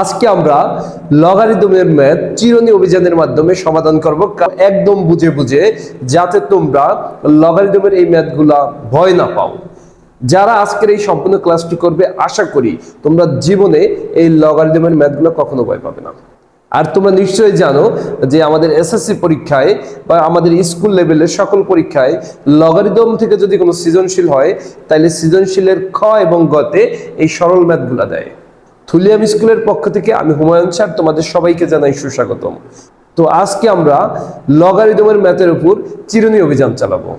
আজকে আমরা লগারিদমের ম্যাথ চিরনি অভিযানের মাধ্যমে সমাধান করব। একদম বুঝে বুঝে যাতে তোমরা লগারিদমের এই ম্যাথগুলা ভয় না পাও। যারা আজকের এই সম্পূর্ণ ক্লাসটি করবে, আশা করি তোমরা জীবনে এই লগারিদমের ম্যাথগুলো কখনো ভয় পাবে না। আর তোমরা নিশ্চয়ই জানো যে আমাদের এসএসসি পরীক্ষায় বা আমাদের স্কুল লেভেলের সকল পরীক্ষায় লগারিদম থেকে যদি কোনো সৃজনশীল হয় তাহলে সৃজনশীলের খ এবং গতে এই সরল ম্যাথগুলা দেয়। থুলিয়াম স্কুলের পক্ষ থেকে আমি হুমায়ুন স্যার তোমাদের সবাইকে জানাই সুস্বাগতম। তো আজকে আমরা লগারিদমের ম্যাথের উপর চিরুনি অভিযান চালাবো।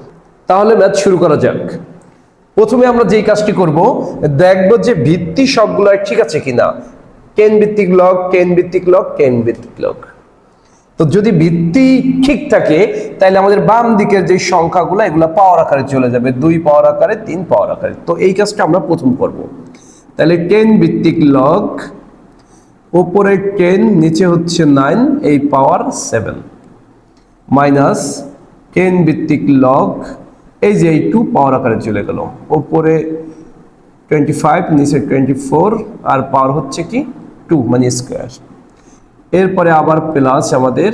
তাহলে ম্যাথ শুরু করা যাক। প্রথমে আমরা যেই কাজটি করব, দেখব যে ভিত্তি সবগুলো ঠিক আছে কিনা। কেন ভিত্তিক লগ, কেন ভিত্তিক লগ, কেন ভিত্তিক লগ। তো যদি ভিত্তি ঠিক থাকে, তাহলে আমাদের বাম দিকের যে সংখ্যাগুলো, এগুলো পাওয়ার আকারে চলে যাবে। দুই পাওয়ার আকারে, তিন পাওয়ার আকারে। তো এই কাজটা আমরা প্রথম করব। তাহলে টেন ভিত্তিক লগ ওপরে টেন নিচে হচ্ছে নাইন এই পাওয়ার সেভেন মাইনাস টেন ভিত্তিক লগ এই যে এই টু পাওয়ার আকারে চলে গেল। ওপরে টোয়েন্টি ফাইভ নিচে টোয়েন্টি ফোর আর পাওয়ার হচ্ছে কি? টু মানে স্কোয়ার এরপরে আবার প্লাস আমাদের,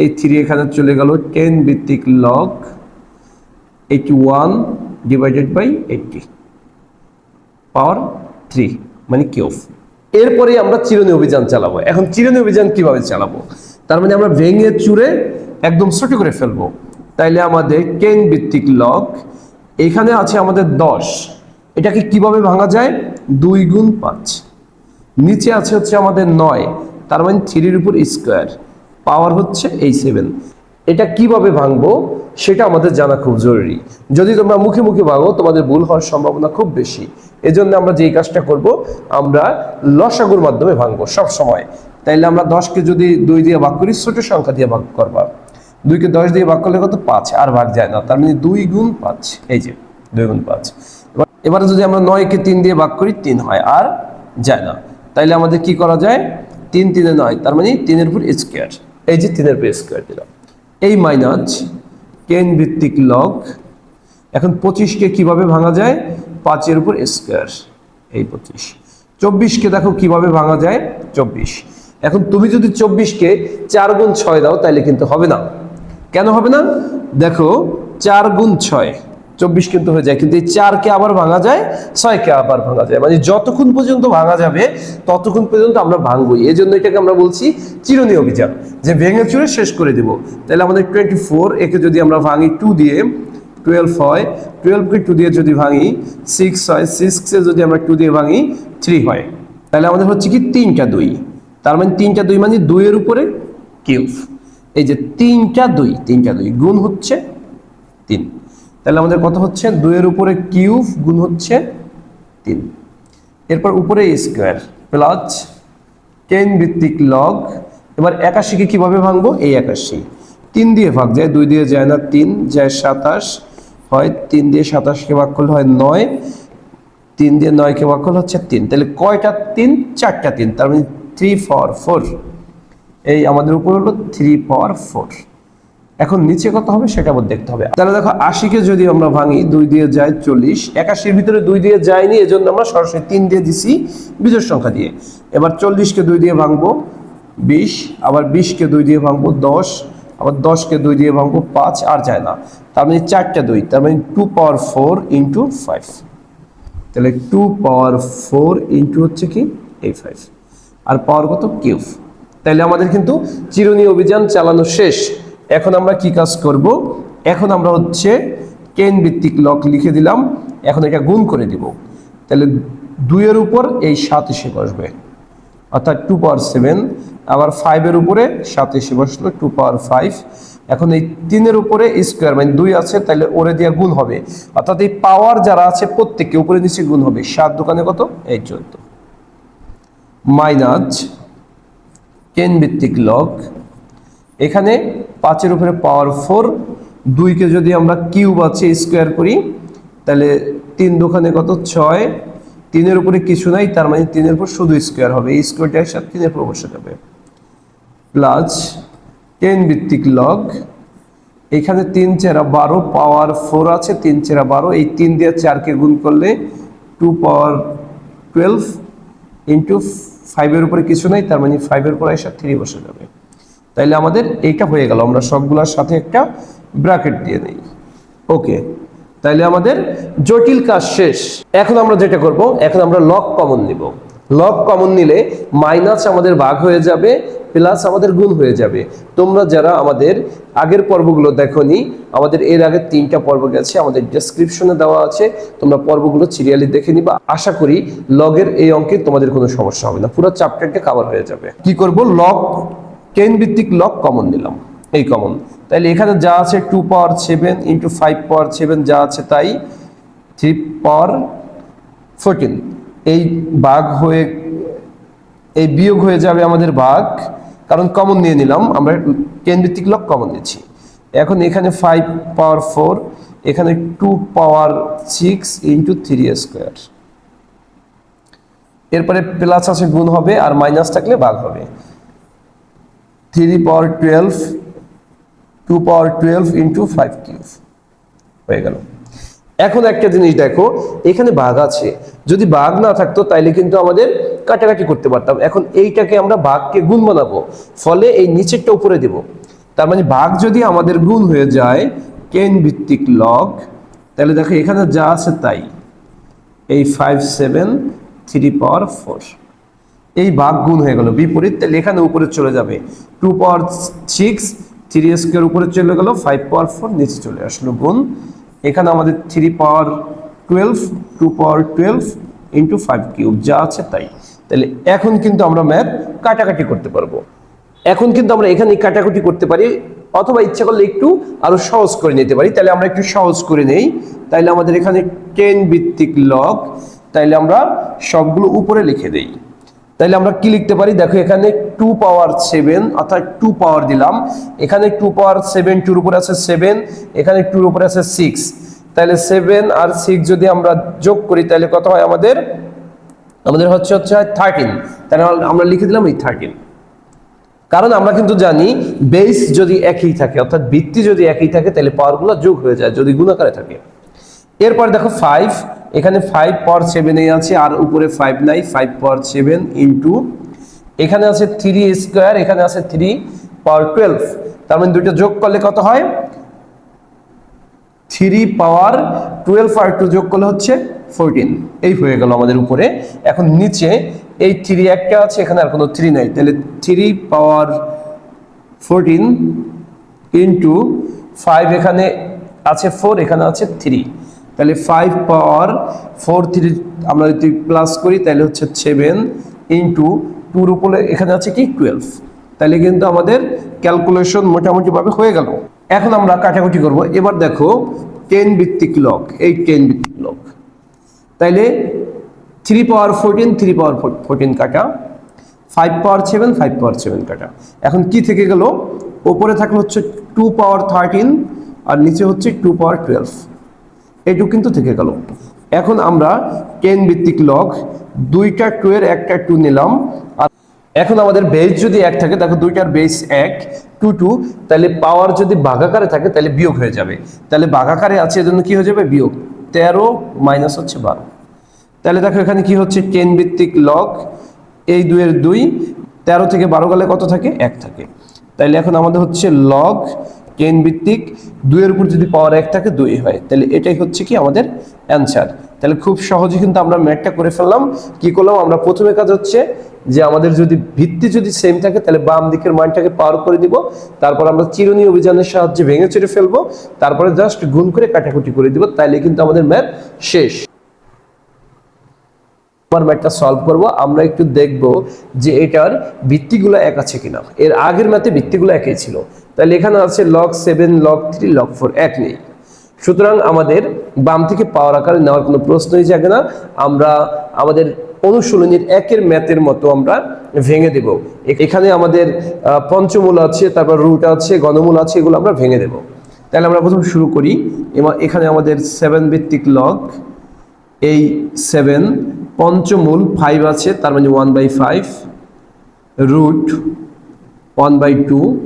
এই থ্রি এখানে চলে গেল টেন ভিত্তিক log eighty one divided by eighty power three মানে কিউব এরপরে আমরা চিরুনি অভিযান চালাবো। এখন চিরুনি অভিযান কীভাবে চালাবো? তার মানে আমরা ভেঙে চুরে একদম ছোট করে ফেলব। তাইলে আমাদের টেন ভিত্তিক লগ এখানে আছে আমাদের দশ। এটাকে কীভাবে ভাঙা যায়? দুই গুণ পাঁচ। নিচে আছে হচ্ছে আমাদের নয়। তার মানে থ্রির উপর স্কোয়ার। পাওয়ার হচ্ছে এই সেভেন। এটা কীভাবে ভাঙবো? সেটা আমাদের জানা খুব জরুরি। যদি তোমরা মুখে মুখে ভাঙো, তোমাদের ভুল হওয়ার সম্ভাবনা খুব বেশি। এজন্য আমরা যেই কাজটা করব, আমরা লসাগুর মাধ্যমে ভাঙবো সব সময়। তাইলে আমরা দশকে যদি দুই দিয়ে ভাগ করি, ছোট সংখ্যা দিয়ে ভাগ করবা। দুইকে দশ দিয়ে ভাগ করলে কত? পাঁচ। আর ভাগ যায় না। তার মানে দুই গুণ পাঁচ। এই যে, দুই গুণ পাঁচ। এবার, এবারে যদি আমরা নয়কে তিন দিয়ে ভাগ করি, তিন হয়। আর যায় না। তাইলে আমাদের কি করা যায়? তিন তিনে নয়। তার মানে তিনের উপর স্কোয়ার এই যে তিনের উপর স্কোয়ার দিলাম। এই মাইনাস কেন ভিত্তিক লগ এখন পঁচিশকে কীভাবে ভাঙা যায়? পাঁচের উপর স্কোয়ার এই পঁচিশ। চব্বিশকে দেখো কীভাবে ভাঙা যায়? চব্বিশ। এখন তুমি যদি চব্বিশকে চার গুণ ছয় দাও তাহলে কিন্তু হবে না। কেন হবে না? দেখো, চার গুণ ছয়, চব্বিশ কিন্তু হয়ে যায়। কিন্তু এই চারকে আবার ভাঙা যায়, ছয়কে আবার ভাঙা যায়। মানে যতক্ষণ পর্যন্ত ভাঙা যাবে, ততক্ষণ পর্যন্ত আমরা ভাঙবই। এই জন্য এটাকে আমরা বলছি চিরনি অভিযান। যে ভেঙে চুরে শেষ করে দিব। তাহলে আমাদের টোয়েন্টি ফোর একে যদি আমরা ভাঙি টু দিয়ে টুয়েলভ হয় টুয়েলভকে টু দিয়ে যদি ভাঙি সিক্স হয় সিক্সে যদি আমরা টু দিয়ে ভাঙি থ্রি হয়। তাহলে আমাদের হচ্ছে কি তিনটা দুই। তার মানে তিনটা দুই মানে দুইয়ের উপরে কিউব। এই যে তিনটা দুই তিনটা দুই, গুণ হচ্ছে তিন। তাহলে আমাদের কত হচ্ছে? দুইয়ের উপরে কিউব গুণ হচ্ছে তিন। এরপর উপরে স্কোয়ার প্লাস টেন ভিত্তিক লগ এবার একাশিকে কীভাবে ভাঙবো? এই একাশি। তিন দিয়ে ভাগ যায়, দুই দিয়ে যায় না, তিন যায় সাতাশ হয় তিন দিয়ে সাতাশকে ভাগ করলে হয় নয়। তিন দিয়ে নয়কে ভাগ করলে হচ্ছে তিন। তাহলে কয়টা তিন? চারটা তিন। তার মানে থ্রি ফর ফোর এই আমাদের উপর হলো থ্রি পাওয়ার ফোর এখন নিচে কত হবে সেটা আবার দেখতে হবে। তাহলে দেখো আশিকে যদি আমরা ভাঙি, দুই দিয়ে যায় চল্লিশ। একাশির ভিতরে দুই দিয়ে যায়নি, এজন্য আমরা সরাসরি তিন দিয়ে দিছি বিজোড় সংখ্যা দিয়ে। এবার চল্লিশকে দুই দিয়ে ভাঙবো, বিশ। আবার বিশকে দুই দিয়ে ভাঙবো, দশ। আবার দশকে দুই দিয়ে ভাঙবো, পাঁচ আর যায় না। তার মানে চারটা দুই, তার মানে two power four into five তাহলে টু পাওয়ার ফোর ইন্টু হচ্ছে কি? এই ফাইভ আর পাওয়ার কত? কিউব। তাহলে আমাদের কিন্তু চিরুনি অভিযান চালানো শেষ। এখন আমরা কি কাজ করব? এখন আমরা হচ্ছে কেন ভিত্তিক লক লিখে দিলাম। এখন এটা গুণ করে দিব। তাহলে দুইয়ের উপর এই সাত এসে বসবে। অর্থাৎ টু পাওয়ার সেভেন আবার ফাইভের উপরে সাত এসে বসল টু পাওয়ার ফাইভ এখন এই তিনের উপরে স্কোয়ার মানে দুই আছে, তাহলে ওরে দিয়ে গুণ হবে। অর্থাৎ এই পাওয়ার যারা আছে প্রত্যেককে উপরে নিচে গুণ হবে। সাত দোকানে কত? এই চোদ্দ। মাইনাস টেন ভিত্তিক লগ এখানে পাঁচের উপরে পাওয়ার ফোর দুইকে যদি আমরা কিউব আছে স্কোয়ার করি, তাহলে তিন দোকানে কত? ছয়। তিনের উপরে কিছু নাই, তার মানে তিনের উপর শুধু স্কোয়ার হবে। এই স্কোয়ারটা একসাথে তিনের উপর বসে যাবে প্লাস টেন ভিত্তিক লগ এখানে তিন চেরা বারো পাওয়ার ফোর আছে, তিন চেরা বারো। এই তিন দিয়ে চারকে গুণ করলে টু পাওয়ার টুয়েলভ ইন্টু ফাইভের উপরে কিছু নেই, তার মানে ফাইভের উপরে এসে থ্রি বসে যাবে। তাইলে আমাদের এইটা হয়ে গেল, আমরা সবগুলোর সাথে একটা ব্র্যাকেট দিয়ে নেই। ওকে তাইলে আমাদের জটিল কাজ শেষ। এখন আমরা যেটা করব, এখন আমরা লক কমন নিব। লক কমন নিলে মাইনাস আমাদের ভাগ হয়ে যাবে প্লাস আমাদের গুণ হয়ে যাবে। তোমরা যারা আমাদের আগের পর্বগুলো দেখোনি, আমাদের এর আগে তিনটা পর্ব গেছে, আমাদের ডেসক্রিপশনে দেওয়া আছে, তোমরা পর্বগুলো সিরিয়ালি দেখে নিবা। আশা করি লগের এই অঙ্কে তোমাদের কোনো সমস্যা হবে না, পুরো চ্যাপ্টারটা কভার হয়ে যাবে। কি করব? লক কেন ভিত্তিক লক কমন নিলাম, এই কমন তাহলে এখানে যা আছে two power seven into five power seven যা আছে তাই থ্রি পাওয়ার ফোরটিন এই বাঘ হয়ে, এই বিয়োগ হয়ে যাবে আমাদের বাঘ। কারণ কমন নিয়ে নিলাম, আমরা কেন ভিত্তিক লক কমন নিচ্ছি এখন এখানে ফাইভ পাওয়ার ফোর এখানে two power six into three square এরপরে প্লাস আছে গুণ হবে আর মাইনাস থাকলে বাঘ হবে। Three power twelve two power twelve into five cube হয়ে গেল। এখন একটা জিনিস দেখো, এখানে বাঘ আছে। যদি বাঘ না থাকতো, তাইলে কিন্তু আমাদের কাটাকাটি করতে পারতাম। এখন এইটাকে আমরা বাঘকে গুণ বানাবো, ফলে এই নিচেরটা উপরে দেব। তার মানে বাঘ যদি আমাদের গুণ হয়ে যায়, কেন ভিত্তিক লগ তাহলে দেখো এখানে যা আছে তাই। এই five seven three power four এই বাঘ গুণ হয়ে গেল, বিপরীত তাহলে এখানে উপরে চলে যাবে। Two power six three square উপরে চলে গেল ফাইভ পাওয়ার ফোর নিচে চলে আসলো গুণ। এখানে আমাদের three power twelve two power twelve into five cube যা আছে তাই। তাহলে এখন কিন্তু আমরা ম্যাথ কাটাকাটি করতে পারব। এখন কিন্তু আমরা এখানে কাটাকুটি করতে পারি, অথবা ইচ্ছা করলে একটু আরও সহজ করে নিতে পারি। তাহলে আমরা একটু সহজ করে নেই। তাইলে আমাদের এখানে টেন ভিত্তিক লগ তাইলে আমরা সবগুলো উপরে লিখে দেই। তাইলে আমরা কি লিখতে পারি? দেখো এখানে টু পাওয়ার সেভেন অর্থাৎ টু পাওয়ার দিলাম। এখানে টু পাওয়ার সেভেন টুর উপরে আছে সেভেন এখানে টুর উপরে আছে সিক্স তাহলে সেভেন আর সিক্স যদি আমরা যোগ করি, তাহলে কত হয় আমাদের? আমাদের হচ্ছে হচ্ছে হয় থার্টিন তাহলে আমরা লিখে দিলাম এই থার্টিন কারণ আমরা কিন্তু জানি বেস যদি একই থাকে, অর্থাৎ ভিত্তি যদি একই থাকে, তাহলে পাওয়ারগুলো যোগ হয়ে যায়, যদি গুণাকারে থাকে। এরপর দেখো ফাইভ এখানে ফাইভ পাওয়ার সেভেনে আছে, আর উপরে ফাইভ নাই। ফাইভ পাওয়ার সেভেন ইন্টু এখানে আছে থ্রি স্কোয়ার এখানে আছে থ্রি পাওয়ার টুয়েলভ তার মানে দুটো যোগ করলে কত হয়? থ্রি পাওয়ার টুয়েলভ আর টু যোগ করলে হচ্ছে ফোরটিন। এই হয়ে গেল আমাদের উপরে। এখন নিচে এই থ্রি একটা আছে, এখানে আর কোনো থ্রি নাই। তাহলে three power fourteen into five এখানে আছে ফোর, এখানে আছে থ্রি। তাহলে ফাইভ পাওয়ার ফোর থ্রি আমরা যদি প্লাস করি, তাহলে হচ্ছে সেভেন ইন্টু টুর উপরে এখানে আছে কি? টুয়েলভ। তাহলে কিন্তু আমাদের ক্যালকুলেশন মোটামুটিভাবে হয়ে গেল। এখন আমরা কাটাকুটি করব। এবার দেখো টেন ভিত্তিক লক এই টেন ভিত্তিক লক তাইলে three power fourteen three power fourteen কাটা। Five power seven five power seven কাটা। এখন কি থেকে গেল? ওপরে থাকল হচ্ছে টু পাওয়ার থার্টিন আর নিচে হচ্ছে টু পাওয়ার টুয়েলভ এইটুকু কিন্তু থেকে গেল। এখন আমরা টেন ভিত্তিক লগ দুইটা টু এর একটা টু নিলাম, আর এখন আমাদের বেস যদি এক থাকে, দেখো দুইটার বেস এক টু টু তাহলে পাওয়ার যদি ভাগাকারে থাকে, তাহলে বিয়োগ হয়ে যাবে। তাহলে বাঘাকারে আছে, এজন্য কি হয়ে যাবে? বিয়োগ। তেরো মাইনাস হচ্ছে বারো। তাহলে দেখো এখানে কি হচ্ছে? টেন ভিত্তিক লক এই দুইয়ের দুই, তেরো থেকে বারো গেলে কত থাকে? এক থাকে। তাহলে এখন আমাদের হচ্ছে লগ টেন ভিত্তিক দুইয়ের উপর যদি পাওয়ার এক থাকে, দুই হয়। তাহলে এটাই হচ্ছে কি? আমাদের অ্যান্সার তাহলে খুব সহজে কিন্তু আমরা ম্যাথটা করে ফেললাম। কি করলাম? আমরা প্রথমে কাজ হচ্ছে যে আমাদের যদি ভিত্তি যদি সেম থাকে, তাহলে বাম দিকের মানটাকে পার করে দিব। তারপর আমরা চিরুনি অভিযানের সাহায্যে ভেঙে চুরে ফেলব। তারপরে জাস্ট গুণ করে কাটাকুটি করে দিব। তাইলে কিন্তু আমাদের ম্যাথ শেষ। আমার সলভ করব। আমরা একটু দেখব যে এটার ভিত্তিগুলো এক আছে কিনা। এর আগের ভিত্তিগুলো একই ছিল। তাহলে এখানে আছে log seven log three log four এক নেই। সুতরাং আমাদের বাম থেকে পাওয়ার আকারে নেওয়ার কোনো প্রশ্নই জাগে না। আমরা আমাদের অনুশীলনীর একের ম্যাথের মতো আমরা ভেঙে দেব। এখানে আমাদের পঞ্চমূল আছে, তারপর রুট আছে, গণমূল আছে, এগুলো আমরা ভেঙে দেব। তাহলে আমরা প্রথম শুরু করি। এমা- এখানে আমাদের সেভেন ভিত্তিক লগ এই সেভেন পঞ্চমূল ফাইভ আছে, তার মানে one by five root one by two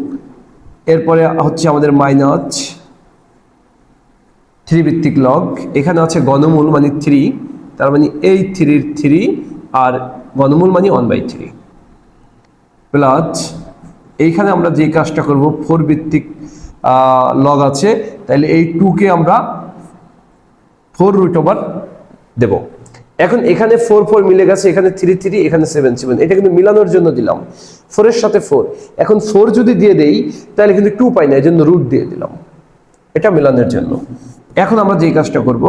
এরপরে হচ্ছে আমাদের মাইনাস থ্রি ভিত্তিক লগ এখানে আছে গণমূল মানে থ্রি তার মানে এই থ্রির থ্রি আর ঘনমূল মানে ওয়ান বাই থ্রি প্লাস এইখানে আমরা যে কাজটা করব ফোর ভিত্তিক লগ আছে তাহলে এই টুকে আমরা ফোর রুট ওভার দেব। এখন এখানে ফোর ফোর মিলে গেছে, এখানে থ্রি থ্রি এখানে সেভেন সেভেন এটা কিন্তু মিলানোর জন্য দিলাম। ফোরের সাথে ফোর এখন ফোর যদি দিয়ে দেই তাহলে কিন্তু টু পাই না এই জন্য রুট দিয়ে দিলাম। এটা মেলানোর জন্য। এখন আমরা যে কাজটা করব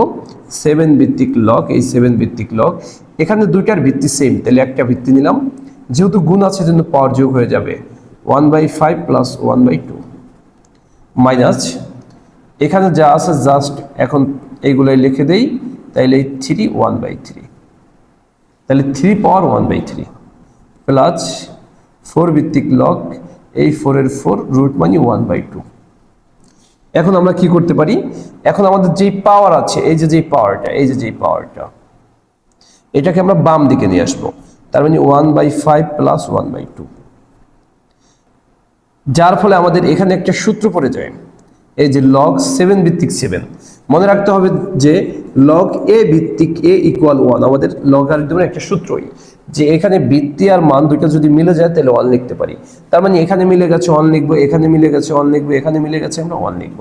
সেভেন ভিত্তিক লক এই সেভেন ভিত্তিক লক এখানে দুইটার ভিত্তি সেম তাহলে একটা ভিত্তি নিলাম। যেহেতু গুণ আছে জন্য পাওয়ার যোগ হয়ে যাবে one by five plus one by two minus এখানে যা আছে জাস্ট এখন এইগুলোই লিখে দেই, তাইলে এই থ্রি ওয়ান বাই থ্রি তাহলে three power one by three plus four ভিত্তিক লক এই ফোরের ফোর রুট মানি ওয়ান বাই টু এখন আমরা কি করতে পারি? এখন আমাদের যেই পাওয়ার আছে, এই যে যেই পাওয়ারটা এই যে যেই পাওয়ারটা এটাকে আমরা বাম দিকে নিয়ে আসব। তার মানে one by five plus one by two যার ফলে আমাদের এখানে একটা সূত্র পড়ে যায়। এই যে লগ সেভেন ভিত্তিক সেভেন মনে রাখতে হবে যে লগ এ ভিত্তিক এ ইকুয়াল ওয়ান আমাদের লগারিদমের একটা সূত্রই। যে এখানে বৃত্তি আর মান দুটো যদি মিলে যায়, তাহলে ওয়ান লিখতে পারি। তার মানে এখানে মিলে গেছে ওয়ান লিখব, এখানে মিলে গেছে ওয়ান লিখব, এখানে মিলে গেছে আমরা ওয়ান লিখব।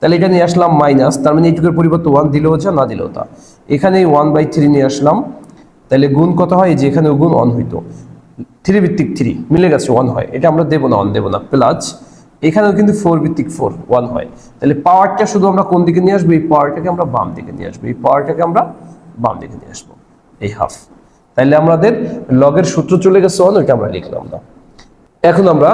তাহলে এটা নিয়ে আসলাম মাইনাস তার মানে এইটুকুর পরিবর্তে ওয়ান দিলেও যা, না দিলেও তা। এখানে ওয়ান বাই থ্রি নিয়ে আসলাম। তাহলে গুণ কত হয়? যে এখানে গুণ অন হইতো। থ্রি ভিত্তিক থ্রি মিলে গেছে ওয়ান হয়। এটা আমরা দেবো না অন দেবো না। প্লাস এখানেও কিন্তু ফোর ভিত্তিক ফোর ওয়ান হয়। তাহলে পাওয়ারটা শুধু আমরা কোন দিকে নিয়ে আসব? এই পাওয়ারটাকে আমরা বাম দিকে নিয়ে আসব। এই পাওয়ারটাকে আমরা বাম দিকে নিয়ে আসব। এই হাফ তাহলে আমাদের লগের সূত্র চলে গেছে অন ওইটা আমরা লিখলাম না। এখন আমরা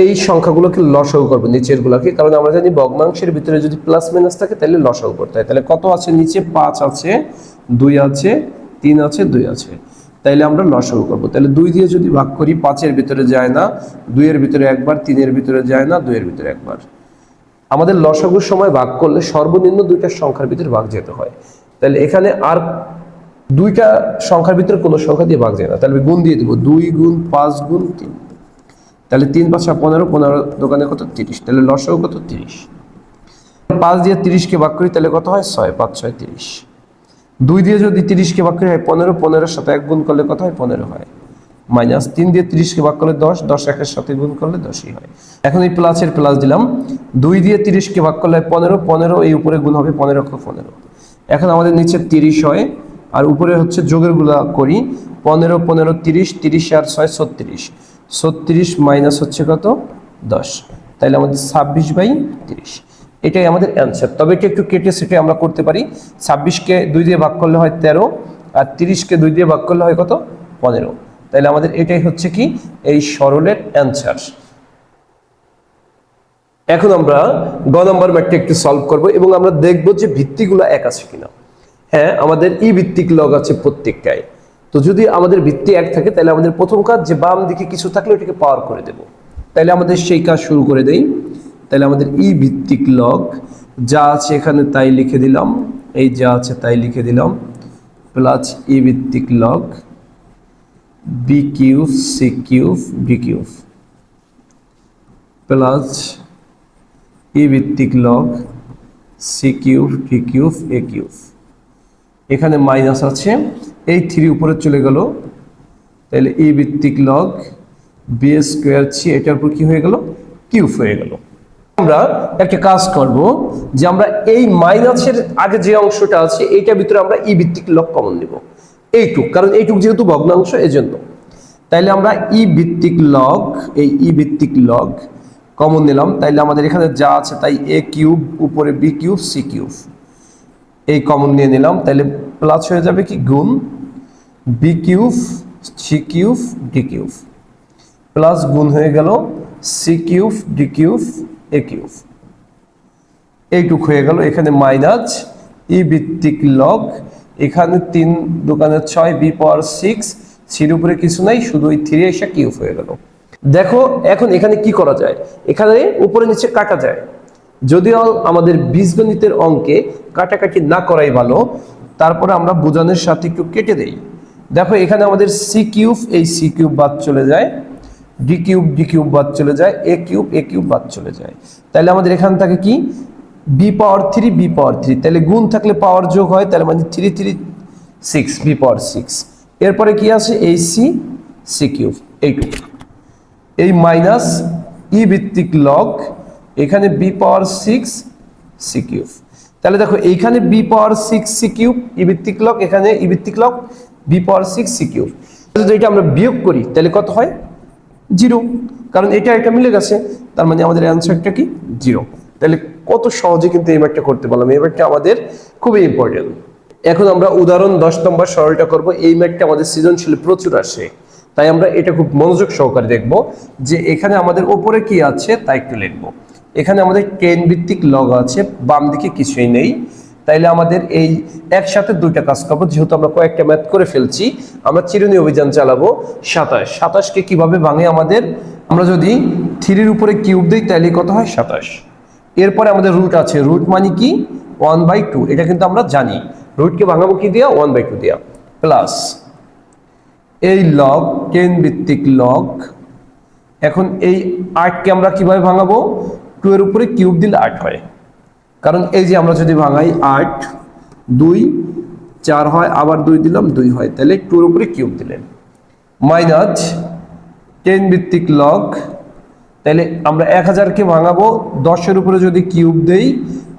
এই সংখ্যাগুলোকে লসাগু করব, নিচের গুলোকে, কারণ আমরা জানি ভগ্নাংশের ভিতরে যদি প্লাস মাইনাস থাকে তাহলে লসাগু করতে হয়। তাহলে কত আছে নিচে? পাঁচ আছে, দুই আছে, তিন আছে, দুই আছে। তাইলে আমরা লসাগু করব। তাহলে দুই দিয়ে যদি ভাগ করি, পাঁচের ভিতরে যায় না, দুইয়ের ভিতরে একবার, তিনের ভিতরে যায় না, দুইয়ের ভিতরে একবার। আমাদের লসাগুর সময় ভাগ করলে সর্বনিম্ন দুইটা সংখ্যার ভিতরে ভাগ যেতে হয়। তাহলে এখানে আর দুইটা সংখ্যার ভিতরে কোনো সংখ্যা দিয়ে ভাগ যায় না। তাহলে আমি গুণ দিয়ে দেবো দুই গুণ পাঁচ গুণ তিন। তাহলে তিন পাঁচা পনেরো পনেরো দোকানে কত? তিরিশ। তাহলে লসাগু কত? তিরিশ। পাঁচ দিয়ে তিরিশকে ভাগ করি, তাহলে কত হয়? ছয়, পাঁচ, ছয়, তিরিশ। দুই দিয়ে যদি তিরিশকে ভাগ করি, হয় পনেরো, পনেরোর সাথে এক গুণ করলে কত হয়? পনেরো হয়। মাইনাস তিন দিয়ে তিরিশকে ভাগ করলে দশ দশ একের সাথে গুণ করলে দশই হয়। এখন এই প্লাসের প্লাস দিলাম। দুই দিয়ে তিরিশকে ভাগ করলে পনেরো পনেরো এই উপরে গুণ হবে পনেরো পনেরো। এখন আমাদের নিচে তিরিশ হয়। আর উপরে হচ্ছে যোগেরগুলা করি, পনেরো পনেরো, তিরিশ তিরিশ আর ছয়, ছত্রিশ। ছত্রিশ মাইনাস হচ্ছে কত? দশ। তাহলে আমাদের ছাব্বিশ বাই তিরিশ। এটাই আমাদের অ্যান্সার তবে এটা একটু কেটে সেটে আমরা করতে পারি। ছাব্বিশকে দুই দিয়ে ভাগ করলে হয় তেরো, আর তিরিশকে দুই দিয়ে ভাগ করলে হয় কত? পনেরো। তাহলে আমাদের এটাই হচ্ছে কি? এই সরলের অ্যান্সার এখন আমরা গ নম্বর ম্যাটটা একটু সলভ করব এবং আমরা দেখব যে ভিত্তিগুলো এক আছে কিনা। হ্যাঁ আমাদের ই ভিত্তিক লগ আছে প্রত্যেকটায়। তো যদি আমাদের ভিত্তি এক থাকে, তাহলে আমাদের প্রথম কাজ যে বাম দিকে কিছু থাকলে ওটাকে পাওয়ার করে দেব। তাহলে আমাদের সেই কাজ শুরু করে দেই। তাহলে আমাদের ই ভিত্তিক লগ যা আছে এখানে তাই লিখে দিলাম। এই যা আছে তাই লিখে দিলাম। প্লাস ই ভিত্তিক log B cube C cube B cube plus E ভিত্তিক log C cube V cube A cube এখানে মাইনাস আছে। এই থ্রি উপরে চলে গেল। তাহলে ই ভিত্তিক লগ বি স্কোয়ার ছি এটার উপর কি হয়ে গেল? কিউব হয়ে গেল। আমরা একটা কাজ করব যে আমরা এই মাইনাসের আগে যে অংশটা আছে, এইটার ভিতরে আমরা ই ভিত্তিক লগ কমন নিব। এইটুক, কারণ এইটুক যেহেতু ভগ্নাংশ, এজন্য। তাইলে আমরা ই ভিত্তিক লগ এই ই ভিত্তিক লগ কমন নিলাম। তাইলে আমাদের এখানে যা আছে তাই এ কিউব উপরে বি কিউব সি কিউব এই কমন নিয়ে নিলাম। তাহলে প্লাস হয়ে যাবে কি? গুণ B cube C cube D cube plus গুণ হয়ে গেল C cube D cube A cube এইটুক হয়ে গেল। এখানে মাইনাস ই ভিত্তিক লগ এখানে তিন দোকানে ছয় বি পাওয়ার সিক্স সির উপরে কিছু নাই, শুধু ওই থ্রি এসে কিউব হয়ে গেল। দেখো, এখন এখানে কি করা যায়? এখানে উপরে নিচে কাটা যায়। যদিও আমাদের বীজগণিতের অঙ্কে কাটাকাটি না করাই ভালো, তারপরে আমরা বোঝানোর সাথে একটু কেটে দেই। দেখো, এখানে আমাদের সি কিউব, এই সি কিউব বাদ চলে যায় ডি কিউব ডি কিউব বাদ চলে যায় এ কিউব এ কিউব বাদ চলে যায়। তাহলে আমাদের এখান থেকে কি? B power three B power three তাহলে গুণ থাকলে পাওয়ার যোগ হয়, তাহলে মানে three three six B power six এরপরে কি আছে? এই সি সি কিউব এইটুকু এই মাইনাস ই ভিত্তিক লগ এখানে B power six C cube তাহলে দেখো এইখানে B power six C cube E log এখানে ই ভিত্তিক log B power six C cube যদি এটা আমরা বিয়োগ করি, তাহলে কত হয়? জিরো কারণ এটা এটা মিলে গেছে, তার মানে আমাদের অ্যান্সারটা কি? জিরো তাহলে কত সহজে কিন্তু এই ম্যাটটা করতে পারলাম। এই ম্যাটটা আমাদের খুবই ইম্পর্টেন্ট এখন আমরা উদাহরণ দশ নম্বর সরলটা করব। এই ম্যাটটা আমাদের সৃজনশীল প্রচুর আসে। তাই আমরা এটা খুব মনোযোগ সহকারে দেখব যে এখানে আমাদের ওপরে কি আছে, তা একটু লিখব। এখানে আমাদের কেন ভিত্তিক লগ আছে, বাম দিকে কিছুই নেই। তাইলে আমাদের এই একসাথে দুইটা কাজ করব, যেহেতু আমরা কয়েকটা ম্যাথ করে ফেলছি, আমরা চিরুনি অভিযান চালাবো সাতাশ। সাতাশকে কীভাবে ভাঙে আমাদের? আমরা যদি থ্রির উপরে কিউব দিই তাহলে কত হয়? সাতাশ। এরপরে আমাদের রুট আছে রুট মানে কি? ওয়ান বাই টু এটা কিন্তু আমরা জানি। রুটকে ভাঙাবো কি দিয়া? ওয়ান বাই টু দিয়া। প্লাস এই লগ কেন ভিত্তিক লগ এখন এই আটকে আমরা কীভাবে ভাঙাবো? টু এর উপরে কিউব দিলে আট হয়। কারণ এই যে আমরা যদি ভাঙাই আট, দুই, চার হয়, আবার দুই দিলাম, দুই হয়। তাহলে টুর উপরে কিউব দিলেন। মাইনাস টেন ভিত্তিক লগ তাহলে আমরা এক হাজারকে ভাঙাবো, দশের উপরে যদি কিউব দেই,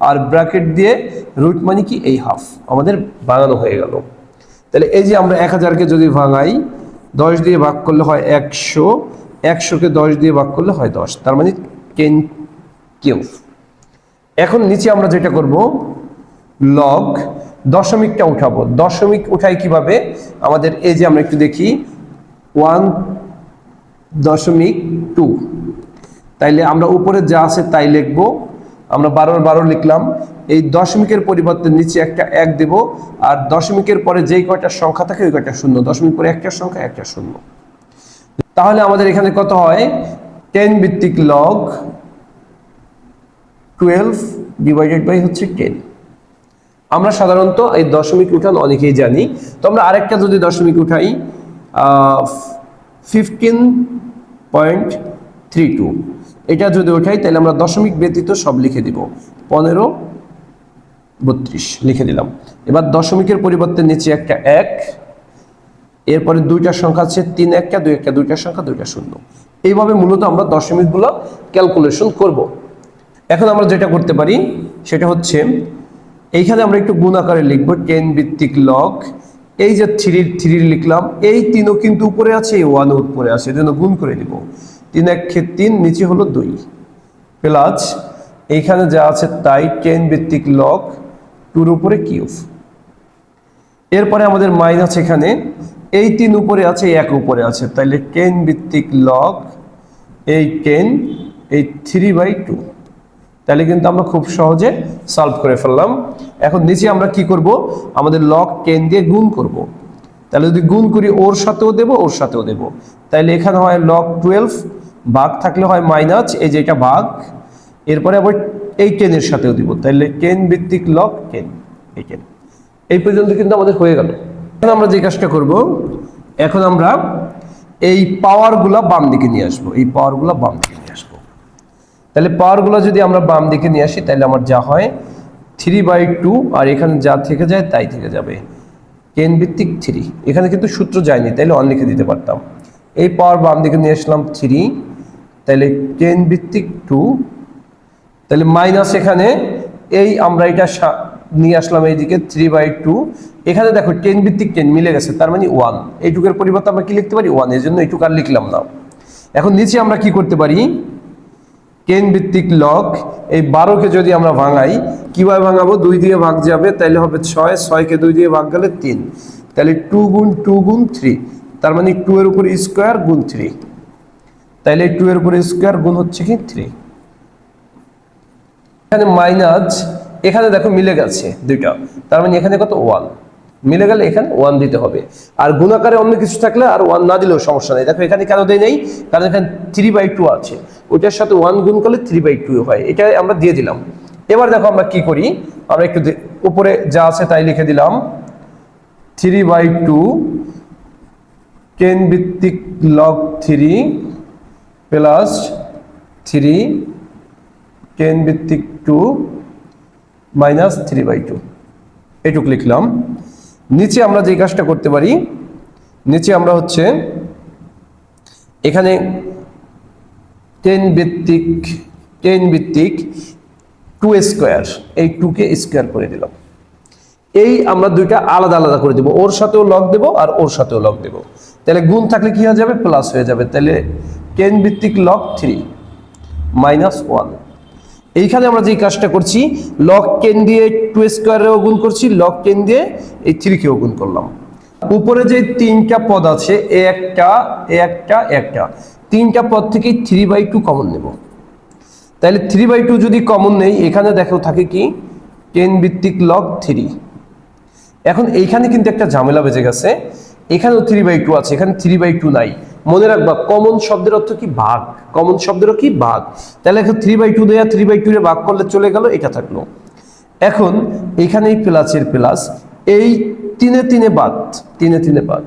আর ব্র্যাকেট দিয়ে রুট মানে কি? এই হাফ আমাদের ভাঙানো হয়ে গেল। তাহলে এই যে আমরা এক হাজারকে যদি ভাঙাই, দশ দিয়ে ভাগ করলে হয় একশো, একশোকে দশ দিয়ে ভাগ করলে হয় দশ। তার মানে টেন কিউব এখন নিচে আমরা যেটা করব লগ দশমিকটা উঠাবো। দশমিক উঠাই কীভাবে? আমাদের এই যে আমরা একটু দেখি ওয়ান দশমিক টু তাইলে আমরা উপরে যা আছে তাই লিখব। আমরা বারো বারো লিখলাম। এই দশমিকের পরিবর্তে নিচে একটা এক দেব, আর দশমিকের পরে যেই কয়টা সংখ্যা থাকে, ওই কয়টা শূন্য। দশমিক পরে একটা সংখ্যা, একটা শূন্য। তাহলে আমাদের এখানে কত হয়? টেন ভিত্তিক লগ টুয়েলভ ডিভাইডেড বাই হচ্ছে টেন আমরা সাধারণত এই দশমিক উঠান অনেকেই জানি। তো আমরা আরেকটা যদি দশমিক উঠাই ফিফটিন পয়েন্ট থ্রি টু এটা যদি উঠাই, তাহলে আমরা দশমিক ব্যতীত সব লিখে দিব। পনেরো, বত্রিশ, লিখে দিলাম। এবার দশমিকের পরিবর্তে নিচে একটা এক, এরপরে দুইটা সংখ্যা আছে তিন একটা, দুই একটা, দুইটা সংখ্যা, দুইটা শূন্য। এইভাবে মূলত আমরা দশমিকগুলো ক্যালকুলেশন করব। এখন আমরা যেটা করতে পারি, সেটা হচ্ছে এইখানে আমরা একটু গুণ আকারে লিখব টেন ভিত্তিক লক এই যে থ্রির থ্রির লিখলাম, এই তিনও কিন্তু উপরে আছে, এই ওয়ানও উপরে আছে, এজন্য গুণ করে দিব তিন এক তিন, নিচে হলো দুই। প্লাস এইখানে যা আছে তাই টেন ভিত্তিক লক টুর উপরে কিউব এরপরে আমাদের মাইনাস এখানে, এই তিন উপরে আছে এক উপরে আছে। তাইলে টেন ভিত্তিক লক এই টেন এই থ্রি বাই টু তাহলে কিন্তু আমরা খুব সহজে সলভ করে ফেললাম। এখন নিচে আমরা কি করব? আমাদের লক টেন দিয়ে গুণ করব। তাহলে যদি গুণ করি, ওর সাথেও দেব, ওর সাথেও দেব। তাহলে এখানে হয় লক টুয়েলভ ভাগ থাকলে হয় মাইনাস এই যে এটা ভাগ এরপরে আবার এই টেনের সাথেও দিব। তাহলে টেন ভিত্তিক লক টেন এই টেন এই পর্যন্ত কিন্তু আমাদের হয়ে গেল। এখন আমরা যে কাজটা করব, এখন আমরা এই পাওয়ারগুলা বাম দিকে নিয়ে আসব। এই পাওয়ারগুলা বাম দিকে তাহলে পাওয়ারগুলো যদি আমরা বাম দিকে নিয়ে আসি, তাহলে আমার যা হয় থ্রি বাই টু আর এখানে যা থেকে যায় তাই থেকে যাবে। টেন ভিত্তিক থ্রি এখানে কিন্তু সূত্র যায়নি, তাইলে অন লিখে দিতে পারতাম। এই পাওয়ার বাম দিকে নিয়ে আসলাম থ্রি তাহলে টেন ভিত্তিক টু তাহলে মাইনাস এখানে এই আমরা এটা নিয়ে আসলাম এইদিকে থ্রি বাই টু এখানে দেখো টেন ভিত্তিক টেন মিলে গেছে, তার মানে ওয়ান এইটুকের পরিবর্তে আমরা কি লিখতে পারি? ওয়ানের জন্য এইটুকু আর লিখলাম না। এখন নিচে আমরা কি করতে পারি? টেন ভিত্তিক লক, এই বারোকে যদি আমরা ভাঙাই, কীভাবে ভাঙাবো? দুই দিয়ে ভাগ যাবে তাহলে হবে ছয়, ছয়কে দুই দিয়ে ভাগ গেলে তিন। তাহলে টু গুণ টু গুণ থ্রি, তার মানে টু এর উপর স্কোয়ার গুণ থ্রি। তাহলে টু এর উপর স্কোয়ার গুণ হচ্ছে কি? থ্রি। এখানে মাইনাস, এখানে দেখো মিলে গেছে দুইটা, তার মানে এখানে কত? ওয়ান। মিলে গেলে এখানে ওয়ান দিতে হবে। আর গুণাকারে অন্য কিছু থাকলে আর ওয়ান না দিলেও সমস্যা নেই। দেখো, এখানে কেন দেয় নেই, কারণ এখানে থ্রি বাই টু আছে। ওইটার সাথে ওয়ান গুণ করলে থ্রি বাই টু হয়। এটা আমরা দিয়ে দিলাম। এবার দেখো আমরা কি করি? আমরা একটু উপরে যা আছে তাই লিখে দিলাম। থ্রি বাই টু টেন ভিত্তিক log three plus three ten ভিত্তিক two minus three by two এটুক লিখলাম। নিচে আমরা যে কাজটা করতে পারি, নিচে আমরা হচ্ছে এখানে টেন ভিত্তিক টেন ভিত্তিক টু স্কোয়ার এই টুকে স্কোয়ার করে দিলাম। এই আমরা দুইটা আলাদা আলাদা করে দেব, ওর সাথেও লগ দেব আর ওর সাথেও লগ দেব। তাহলে গুণ থাকলে কি হয়ে যাবে? প্লাস হয়ে যাবে। তাহলে টেন ভিত্তিক লক থ্রি মাইনাস ওয়ান এইখানে আমরা যে কাজটা করছি লক টেন দিয়ে টু স্কোয়ারেও গুণ করছি লক টেন দিয়ে এই থ্রিকেও গুণ করলাম। উপরে যে তিনটা পদ আছে, এ একটা এ একটা একটা, তিনটা পদ থেকে থ্রি বাই টু কমন নেব। তাহলে থ্রি বাই টু যদি কমন নেই, এখানে দেখো থাকে কি? টেন ভিত্তিক লক থ্রি এখন এইখানে কিন্তু একটা ঝামেলা বেজে গেছে, এখানেও থ্রি বাই টু আছে, এখানে থ্রি বাই টু নাই। মনে রাখবা কমন শব্দের অর্থ কি? ভাগ কমন শব্দেরও কি? ভাগ তাহলে এখন থ্রি বাই টু দেয়া থ্রি বাই টু ভাগ করলে চলে গেল, এটা থাকল। এখন এখানে এই প্লাসের প্লাস এই তিনে তিনে বাদ, তিনে তিনে বাদ।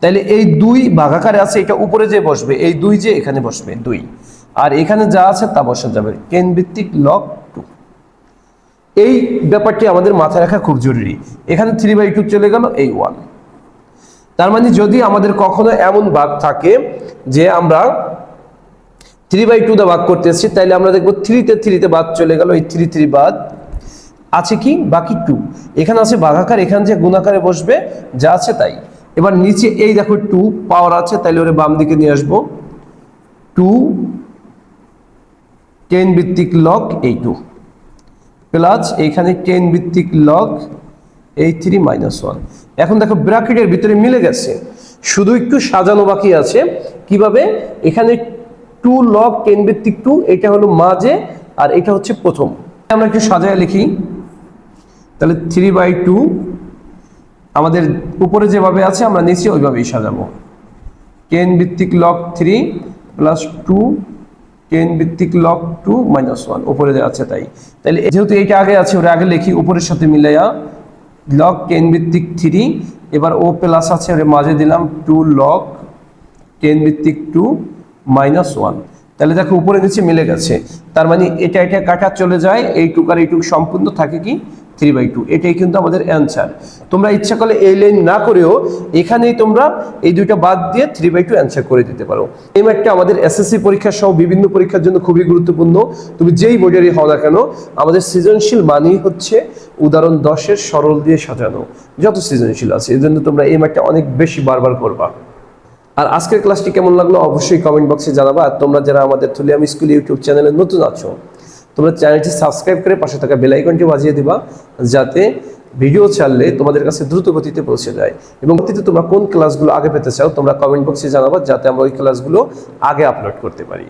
তাহলে এই দুই ভাগাকারে আছে, এটা উপরে যে বসবে, এই দুই যে এখানে বসবে, দুই। আর এখানে যা আছে, তা বসা যাবে। কেন ভিত্তিক লগ টু এই ব্যাপারটি আমাদের মাথায় রাখা খুব জরুরি। এখানে থ্রি বাই টু চলে গেল, এই ওয়ান তার মানে যদি আমাদের কখনো এমন ভাগ থাকে যে আমরা থ্রি বাই টু দা ভাগ করতেছি তাহলে আমরা দেখব থ্রিতে থ্রিতে বাদ চলে গেল, এই থ্রি থ্রি বাদ আছে কি? বাকি টু এখানে আছে ভাগাকার এখানে যে গুণাকারে বসবে, যা আছে তাই। এবার নিচে এই দেখো টু পাওয়ার আছে তাহলে ওরে বাম দিকে নিয়ে আসব। টু টেন ভিত্তিক লক এই টু প্লাস এইখানে টেন ভিত্তিক লক এই থ্রি মাইনাস ওয়ান এখন দেখো ব্র্যাকেটের ভিতরে মিলে গেছে। শুধু একটু সাজানো বাকি আছে। কীভাবে? এখানে টু লগ টেন ভিত্তিক টু, এটা হলো মাঝে আর এটা হচ্ছে প্রথম। আমরা একটু সাজায় লিখি। তাহলে থ্রি বাই টু আমাদের উপরে যেভাবে আছে, আমরা নিচে ওইভাবেই সাজাবো। টেন ভিত্তিক log three plus two ten ভিত্তিক লক টু মাইনাস ওয়ান উপরে আছে তাই। তাহলে যেহেতু এইটা আগে আছে ওরা আগে লিখি, উপরের সাথে মিলাইয়া। লগ টেন ভিত্তিক থ্রি এবার ও প্লাস আছে মাঝে দিলাম টু লগ টেন ভিত্তিক টু মাইনাস ওয়ান তাহলে দেখো উপরে নিচে মিলে গেছে। তার মানে এটা এটা কাটা চলে যায়, এইটুক আর এইটুক সম্পূর্ণ থাকে কি? থ্রি বাই টু এটাই কিন্তু আমাদের অ্যান্সার তোমরা ইচ্ছা করলে এই লাইন না করেও এখানেই তোমরা এই দুইটা বাদ দিয়ে থ্রি বাই টু অ্যান্সার করে দিতে পারো। এই ম্যাটটা আমাদের এসএসসি পরীক্ষা সহ বিভিন্ন পরীক্ষার জন্য খুবই গুরুত্বপূর্ণ। তুমি যেই বোর্ডেরই হও না কেন, আমাদের সৃজনশীল মানেই হচ্ছে উদাহরণ দশের সরল দিয়ে সাজানো। যত সৃজনশীল আছে এই জন্য তোমরা এই ম্যাটটা অনেক বেশি বারবার করবা। আর আজকের ক্লাসটি কেমন লাগল অবশ্যই কমেন্ট বক্সে জানাবা। আর তোমরা যারা আমাদের থুলিয়াম স্কুল ইউটিউব চ্যানেলে নতুন আছো তোমরা চ্যানেলটি সাবস্ক্রাইব করে পাশে থাকা বেল আইকনটি বাজিয়ে দিবা, যাতে ভিডিও ছাড়লে তোমাদের কাছে দ্রুত গতিতে পৌঁছে যায়। এবং গতিতে তোমরা কোন ক্লাসগুলো আগে পেতে চাও, তোমরা কমেন্ট বক্সে জানাবা, যাতে আমরা ওই ক্লাসগুলো আগে আপলোড করতে পারি।